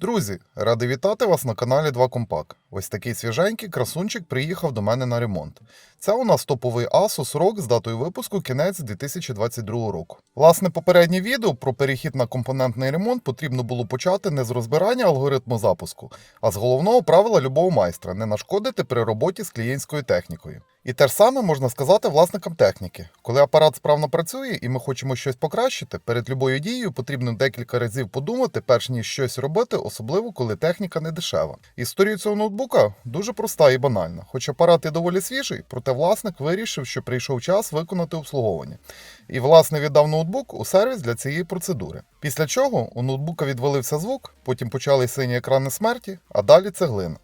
Друзі, радий вітати вас на каналі 2 Компак. Ось такий свіженький красунчик приїхав до мене на ремонт. Це у нас топовий Asus ROG з датою випуску кінець 2022 року. Власне, попереднє відео про перехід на компонентний ремонт потрібно було почати не з розбирання алгоритму запуску, а з головного правила любого майстра не нашкодити при роботі з клієнтською технікою. І те ж саме можна сказати власникам техніки. Коли апарат справно працює і ми хочемо щось покращити, перед любою дією потрібно декілька разів подумати, перш ніж щось робити, особливо коли техніка не дешева. Історія цього ноутбука дуже проста і банальна. Хоч апарат і доволі свіжий, проте власник вирішив, що прийшов час виконати обслуговування. І власне віддав ноутбук у сервіс для цієї процедури. Після чого у ноутбука відвалився звук, потім почали сині екрани смерті, а далі цеглина.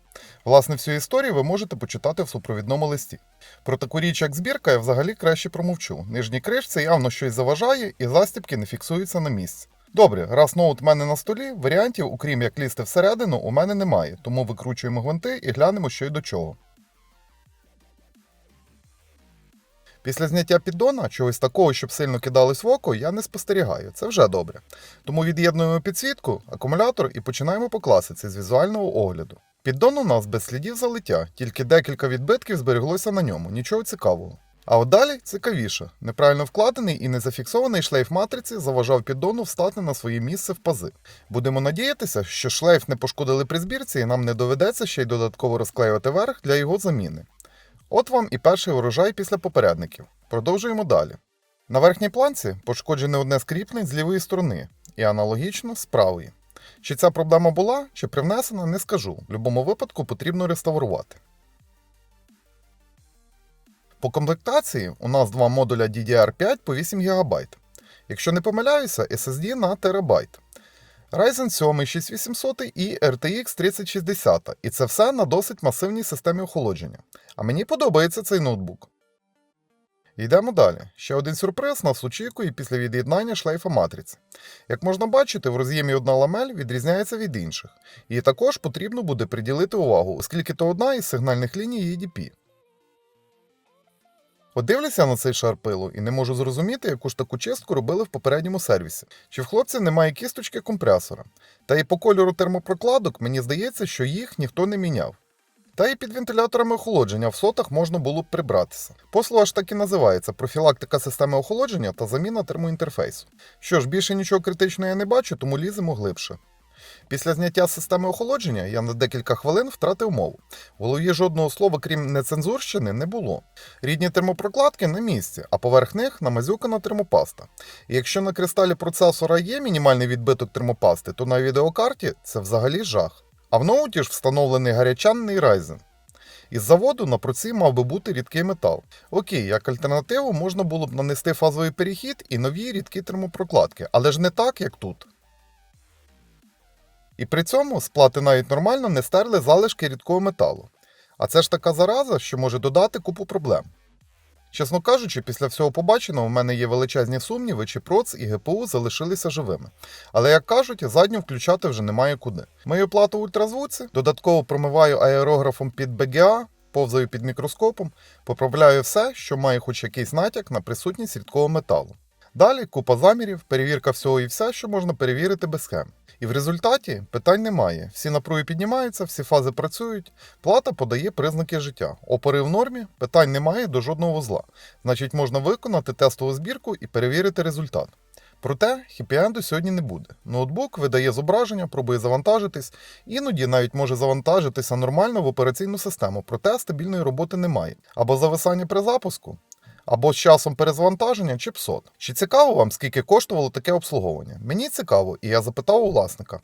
Власне, всю історію ви можете почитати в супровідному листі. Про таку річ, як збірка, я взагалі краще промовчу. Нижній кришці явно щось заважає, і застібки не фіксуються на місці. Добре, раз ноут в мене на столі, варіантів, окрім як лізти всередину, у мене немає, тому викручуємо гвинти і глянемо, що й до чого. Після зняття піддона, чогось такого, щоб сильно кидалось в око, я не спостерігаю. Це вже добре. Тому від'єднуємо підсвітку, акумулятор і починаємо по класиці з візуального огляду. Піддон у нас без слідів залиття, тільки декілька відбитків збереглося на ньому, нічого цікавого. А от далі цікавіше. Неправильно вкладений і незафіксований шлейф матриці заважав піддону встати на своє місце в пази. Будемо надіятися, що шлейф не пошкодили при збірці і нам не доведеться ще й додатково розклеювати верх для його заміни. От вам і перший урожай після попередників. Продовжуємо далі. На верхній планці пошкоджене одне з кріплень з лівої сторони і аналогічно з правої. Чи ця проблема була, чи привнесена, не скажу. В будь-якому випадку потрібно реставрувати. По комплектації у нас два модуля DDR5 по 8 ГБ. Якщо не помиляюся, SSD на терабайт. Ryzen 7 6800 і RTX 3060, і це все на досить масивній системі охолодження. А мені подобається цей ноутбук. Йдемо далі. Ще один сюрприз нас очікує після від'єднання шлейфа матриці. Як можна бачити, в роз'ємі одна ламель відрізняється від інших, і також потрібно буде приділити увагу, оскільки то одна із сигнальних ліній EDP. От дивлюся на цей шар пилу і не можу зрозуміти, яку ж таку чистку робили в попередньому сервісі. Чи в хлопців немає кісточки компресора. Та і по кольору термопрокладок мені здається, що їх ніхто не міняв. Та і під вентиляторами охолодження в сотах можна було б прибратися. Послуга ж так і називається профілактика системи охолодження та заміна термоінтерфейсу. Що ж, більше нічого критичного я не бачу, тому ліземо глибше. Після зняття системи охолодження я на декілька хвилин втратив мову. В голові жодного слова, крім нецензурщини, не було. Рідні термопрокладки на місці, а поверх них намазюкана термопаста. І якщо на кристалі процесора є мінімальний відбиток термопасти, то на відеокарті це взагалі жах. А в ноуті ж встановлений гарячанний Ryzen. Із заводу на проці мав би бути рідкий метал. Окей, як альтернативу можна було б нанести фазовий перехід і нові рідкі термопрокладки, але ж не так, як тут. І при цьому з плати навіть нормально не стерли залишки рідкого металу. А це ж така зараза, що може додати купу проблем. Чесно кажучи, після всього побаченого в мене є величезні сумніви, чи проц і ГПУ залишилися живими. Але як кажуть, задню включати вже немає куди. Мою плату ультразвуці, додатково промиваю аерографом під БГА, повзаю під мікроскопом, поправляю все, що має хоч якийсь натяк на присутність рідкого металу. Далі купа замірів, перевірка всього і все, що можна перевірити без схем. І в результаті питань немає. Всі напруги піднімаються, всі фази працюють, плата подає признаки життя. Опори в нормі, питань немає до жодного вузла. Значить, можна виконати тестову збірку і перевірити результат. Проте хіпі-енду сьогодні не буде. Ноутбук видає зображення, пробує завантажитись, іноді навіть може завантажитися нормально в операційну систему, проте стабільної роботи немає. Або зависання при запуску, або з часом перезвантаження чи псот. Чи цікаво вам, скільки коштувало таке обслуговування? Мені цікаво, і я запитав у власника.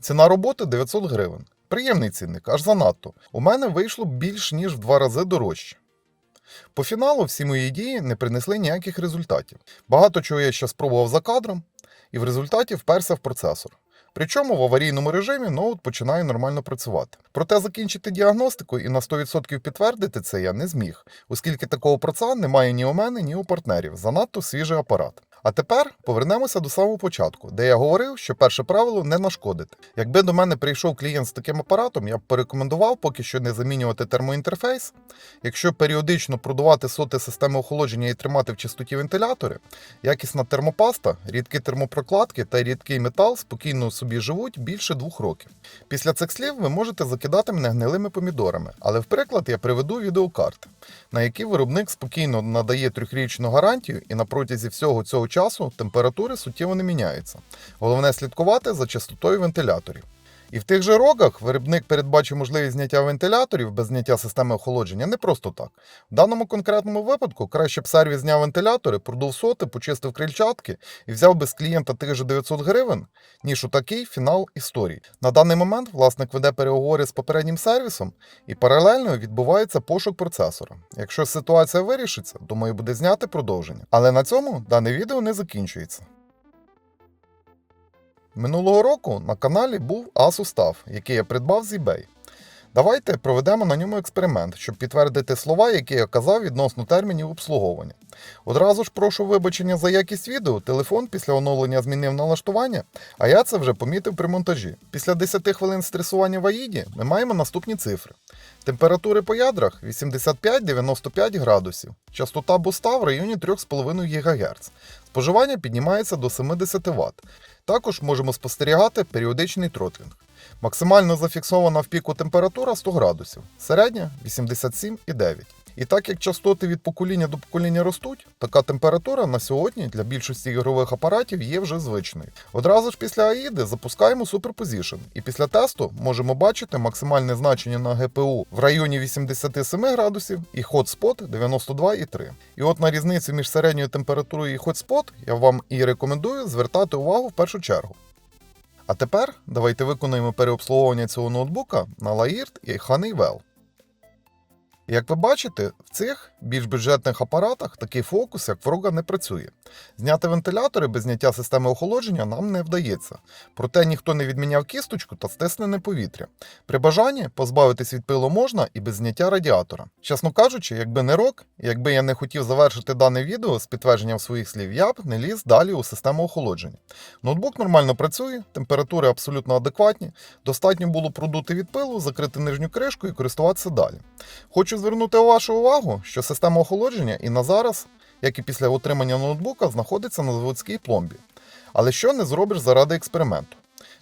Ціна роботи 900 гривень. Приємний цінник, аж занадто. У мене вийшло більш ніж в два рази дорожче. По фіналу всі мої дії не принесли ніяких результатів. Багато чого я ще спробував за кадром, і в результаті вперся в процесор. Причому в аварійному режимі ноут починає нормально працювати. Проте закінчити діагностику і на 100% підтвердити це я не зміг, оскільки такого проца немає ні у мене, ні у партнерів. Занадто свіжий апарат. А тепер повернемося до самого початку, де я говорив, що перше правило не нашкодити. Якби до мене прийшов клієнт з таким апаратом, я б порекомендував поки що не замінювати термоінтерфейс. Якщо періодично продувати соти системи охолодження і тримати в чистоті вентилятори, якісна термопаста, рідкі термопрокладки та рідкий метал спокійно собі живуть більше двох років. Після цих слів ви можете закидати мене гнилими помідорами, але в приклад я приведу відеокарти, на які виробник спокійно надає трьохрічну гарантію, і на протязі всього цього часу температури суттєво не міняються. Головне слідкувати за частотою вентиляторів. І в тих же рогах виробник передбачив можливість зняття вентиляторів без зняття системи охолодження не просто так. В даному конкретному випадку краще б сервіс зняв вентилятори, продув соти, почистив крильчатки і взяв би з клієнта тих же 900 гривень, ніж у такий фінал історії. На даний момент власник веде переговори з попереднім сервісом і паралельно відбувається пошук процесора. Якщо ситуація вирішиться, думаю, буде зняти продовження. Але на цьому дане відео не закінчується. Минулого року на каналі був Asus TUF, який я придбав з eBay. Давайте проведемо на ньому експеримент, щоб підтвердити слова, які я казав відносно термінів обслуговування. Одразу ж прошу вибачення за якість відео, телефон після оновлення змінив налаштування, а я це вже помітив при монтажі. Після 10 хвилин стресування в АІДі ми маємо наступні цифри. Температури по ядрах 85-95 градусів, частота буста в районі 3,5 ГГц. Споживання піднімається до 70 Вт. Також можемо спостерігати періодичний тротлінг. Максимально зафіксована в піку температура 100 градусів, середня 87,9. І так як частоти від покоління до покоління ростуть, така температура на сьогодні для більшості ігрових апаратів є вже звичною. Одразу ж після AIDи запускаємо Superposition, і після тесту можемо бачити максимальне значення на GPU в районі 87 градусів і Hotspot 92,3. І от на різницю між середньою температурою і Hotspot я вам і рекомендую звертати увагу в першу чергу. А тепер давайте виконуємо переобслуговування цього ноутбука на Laird і Honeywell. Як ви бачите, в цих більш бюджетних апаратах такий фокус, як в не працює. Зняти вентилятори без зняття системи охолодження нам не вдається. Проте ніхто не відміняв кісточку та стиснене повітря. При бажанні позбавитись від пилу можна і без зняття радіатора. Чесно кажучи, якби не рок, якби я не хотів завершити дане відео з підтвердженням своїх слів, я б не ліз далі у систему охолодження. Ноутбук нормально працює, температури абсолютно адекватні, достатньо було продути від пилу, закрити нижню кришку і користуватися далі. Хочу звернути вашу увагу, що система охолодження і на зараз, як і після отримання ноутбука, знаходиться на заводській пломбі. Але що не зробиш заради експерименту?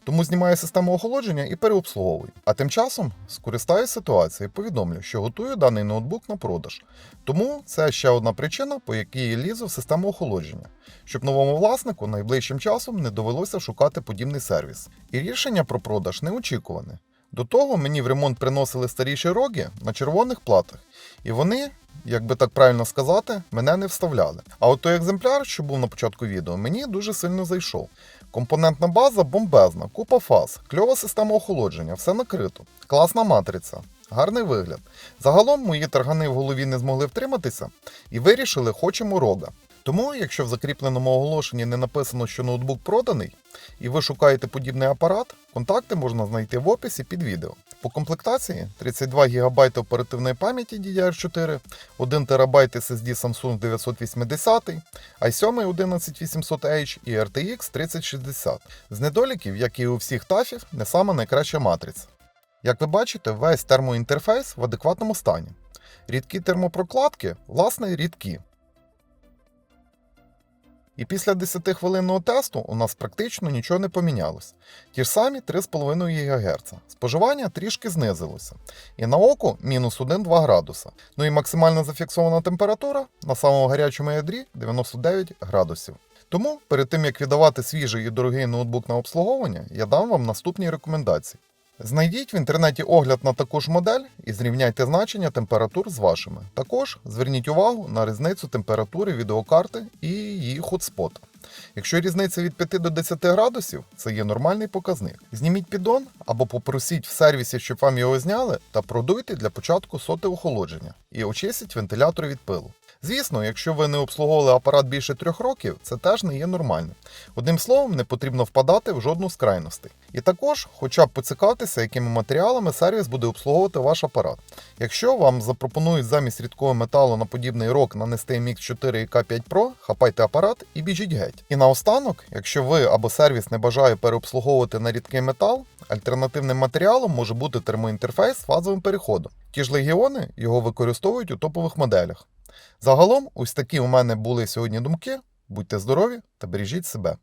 Тому знімаю систему охолодження і переобслуговую. А тим часом скористаюсь ситуацією і повідомлю, що готую даний ноутбук на продаж. Тому це ще одна причина, по якій я лізу в систему охолодження, щоб новому власнику найближчим часом не довелося шукати подібний сервіс. І рішення про продаж неочікуване. До того мені в ремонт приносили старіші роги на червоних платах, і вони, як би так правильно сказати, мене не вставляли. А от той екземпляр, що був на початку відео, мені дуже сильно зайшов. Компонентна база бомбезна, купа фаз, кльова система охолодження, все накрито, класна матриця, гарний вигляд. Загалом мої таргани в голові не змогли втриматися і вирішили, хочемо рога. Тому, якщо в закріпленому оголошенні не написано, що ноутбук проданий, і ви шукаєте подібний апарат, контакти можна знайти в описі під відео. По комплектації 32 ГБ оперативної пам'яті DDR4, 1 ТБ SSD Samsung 980, i7 11800H і RTX 3060. З недоліків, як і у всіх тафів, не сама найкраща матриця. Як ви бачите, весь термоінтерфейс в адекватному стані. Рідкі термопрокладки, власне, рідкі. І після 10-хвилинного тесту у нас практично нічого не помінялось. Ті ж самі 3,5 ГГц. Споживання трішки знизилося. І на око мінус 1-2 градуса. Ну і максимально зафіксована температура на самому гарячому ядрі 99 градусів. Тому перед тим як віддавати свіжий і дорогий ноутбук на обслуговування, я дам вам наступні рекомендації. Знайдіть в інтернеті огляд на таку ж модель і зрівняйте значення температур з вашими. Також зверніть увагу на різницю температури відеокарти і її хотспота. Якщо різниця від 5 до 10 градусів, це є нормальний показник. Зніміть піддон або попросіть в сервісі, щоб вам його зняли, та продуйте для початку соти охолодження і очистіть вентилятор від пилу. Звісно, якщо ви не обслуговували апарат більше трьох років, це теж не є нормальним. Одним словом, не потрібно впадати в жодну з крайностей. І також, хоча б поцікавтеся, якими матеріалами сервіс буде обслуговувати ваш апарат. Якщо вам запропонують замість рідкого металу на подібний рок нанести MX4 і K5 Pro, хапайте апарат і біжіть геть. І наостанок, якщо ви або сервіс не бажає переобслуговувати на рідкий метал, альтернативним матеріалом може бути термоінтерфейс з фазовим переходом. Ті ж легіони його використовують у топових моделях. Загалом, ось такі у мене були сьогодні думки. Будьте здорові та бережіть себе.